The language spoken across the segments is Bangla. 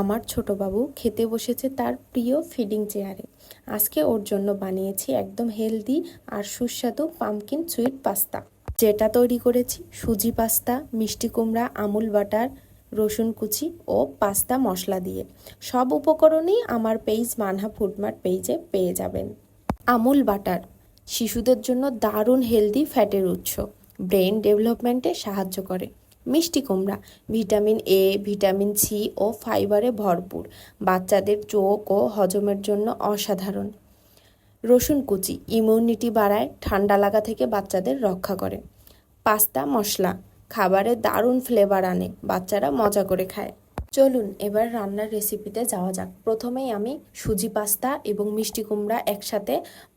আমার ছোট বাবু খেতে বসেছে তার প্রিয় ফিডিং চেয়ারে। আজকে ওর জন্য বানিয়েছি একদম হেলদি আর সুস্বাদু পামকিন সুইট পাস্তা। যেটা তৈরি করেছি, সুজি পাস্তা, মিষ্টি কুমড়া, আমুল বাটার, রসুন কুচি ও পাস্তা মশলা দিয়ে। সব উপকরণই আমার পেজ মানহা ফুডমার্ট পেজে পেয়ে যাবেন। আমুল বাটার, শিশুদের জন্য দারুণ হেলদি ফ্যাটের উৎস। ব্রেন ডেভেলপমেন্টে সাহায্য করে। মিষ্টি কুমড়া, ভিটামিন এ ভিটামিন সি ও ফাইবারে ভরপুর। বাচ্চাদের চোখ ও হজমের জন্য অসাধারণ। রসুন কুচি ইমিউনিটি বাড়ায়, ঠান্ডা লাগা থেকে বাচ্চাদের রক্ষা করে। পাস্তা, মশলা খাবারে দারুণ ফ্লেভার আনে, বাচ্চারা মজা করে খায়। চলুন এবার রান্নার রেসিপিতে যাওয়া যাক। প্রথমেই আমি সুজি পাস্তা এবং মিষ্টি কুমড়া একসাথে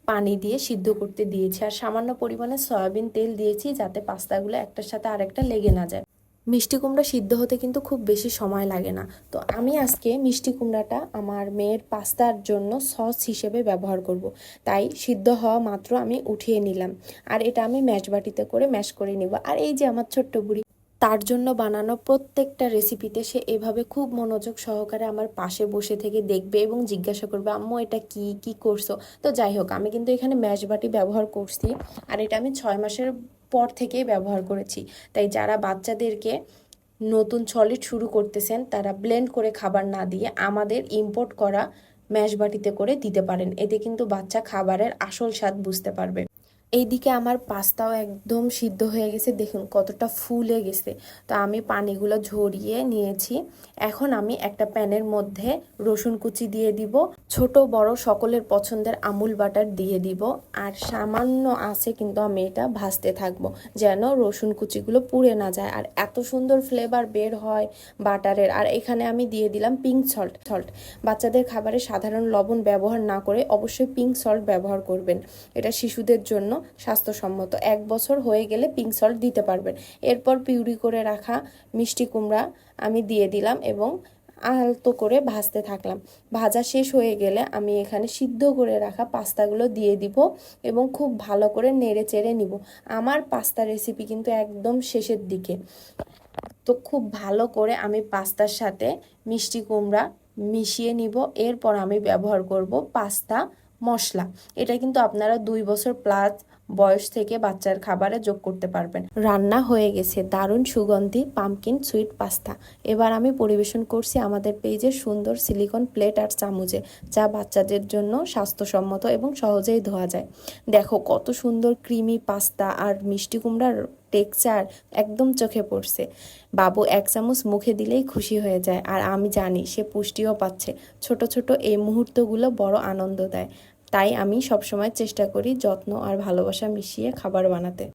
পানি দিয়ে সিদ্ধ করতে দিয়েছি। আর সামান্য পরিমাণে সয়াবিন তেল দিয়েছি যাতে পাস্তাগুলো একটার সাথে আরেকটা লেগে না যায়। মিষ্টি কুমড়া সিদ্ধ হতে কিন্তু খুব বেশি সময় লাগে না। তো আমি আজকে মিষ্টি কুমড়াটা আমার মেয়ের পাস্তার জন্য সস হিসেবে ব্যবহার করব। তাই সিদ্ধ হওয়া মাত্র আমি উঠিয়ে নিলাম। আর এটা আমি ম্যাশ বাটিতে করে ম্যাশ করে নিব। আর এই যে আমার ছোট্ট বুড়ি, তার জন্য বানানো প্রত্যেকটা রেসিপিতে সে এভাবে খুব মনোযোগ সহকারে আমার পাশে বসে থেকে দেখবে এবং জিজ্ঞাসা করবে, আম্মু, এটা কি? কি করছ? তো যাই হোক, আমি কিন্তু এখানে ম্যাশ বাটি ব্যবহার করছি। আর এটা আমি ছয় মাসের পর থেকে ব্যবহার করেছি। তাই যারা বাচ্চাদেরকে নতুন সলিড শুরু করতেছেন, তারা ব্লেন্ড করে খাবার না দিয়ে আমাদের ইম্পোর্ট করা ম্যাশ বাটিতে করে দিতে পারেন। এতে কিন্তু বাচ্চা খাবারের আসল স্বাদ বুঝতে পারবে। এইদিকে আমার পাস্তাও একদম সিদ্ধ হয়ে গেছে। দেখুন কতটা ফুলে গেছে। তো আমি পানিগুলো ঝরিয়ে নিয়েছি। এখন আমি একটা প্যানের মধ্যে রসুন কুচি দিয়ে দিব। ছোট, বড় সকলের পছন্দের আমুল বাটার দিয়ে দিব। আর সামান্য আছে কিন্তু আমি এটা ভাজতে থাকব যেন রসুন কুচিগুলো পুড়ে না যায়। আর এত সুন্দর ফ্লেভার বের হয় বাটারের। আর এখানে আমি দিয়ে দিলাম পিঙ্ক সল্ট সল্ট বাচ্চাদের খাবারে সাধারণ লবণ ব্যবহার না করে অবশ্যই পিঙ্ক সল্ট ব্যবহার করবেন। এটা শিশুদের জন্য স্বাস্থ্যসম্মত। এক বছর হয়ে গেলে পিঙ্ক সল্ট দিতে পারবেন। এরপর পিউরি করে রাখা মিষ্টি কুমড়া আমি দিয়ে দিলাম এবং আলতো করে ভাজতে থাকলাম। ভাজা শেষ হয়ে গেলে আমি এখানে সিদ্ধ করে রাখা পাস্তাগুলো দিয়ে দিব এবং খুব ভালো করে নেড়ে চেড়ে নিব। আমার পাস্তা রেসিপি কিন্তু একদম শেষের দিকে। তো খুব ভালো করে আমি পাস্তার সাথে মিষ্টি কুমড়া মিশিয়ে নিব। এরপর আমি ব্যবহার করব পাস্তা মশলা। এটা কিন্তু আপনারা দুই বছর প্লাস বয়স থেকে বাচ্চার খাবারে যোগ করতে পারবেন। রান্না হয়ে গেছে, দারুণ সুগন্ধি পামকিন সুইট পাস্তা এবার আমি পরিবেশন করছি আমাদের পেজের সুন্দর সিলিকন প্লেট আর চামচে, যা বাচ্চাদের জন্য স্বাস্থ্যসম্মত এবং সহজেই ধোয়া যায়। দেখো কত সুন্দর ক্রিমি পাস্তা আর মিষ্টি কুমড়ার টেক্সচার একদম চোখে পড়ছে। বাবু এক চামচ মুখে দিলেই খুশি হয়ে যায়, আর আমি জানি সে পুষ্টিও পাচ্ছে। ছোট ছোট এই মুহূর্তগুলো বড় আনন্দ দেয়। তাই আমি সবসময় চেষ্টা করি যত্ন আর ভালোবাসা মিশিয়ে খাবার বানাতে।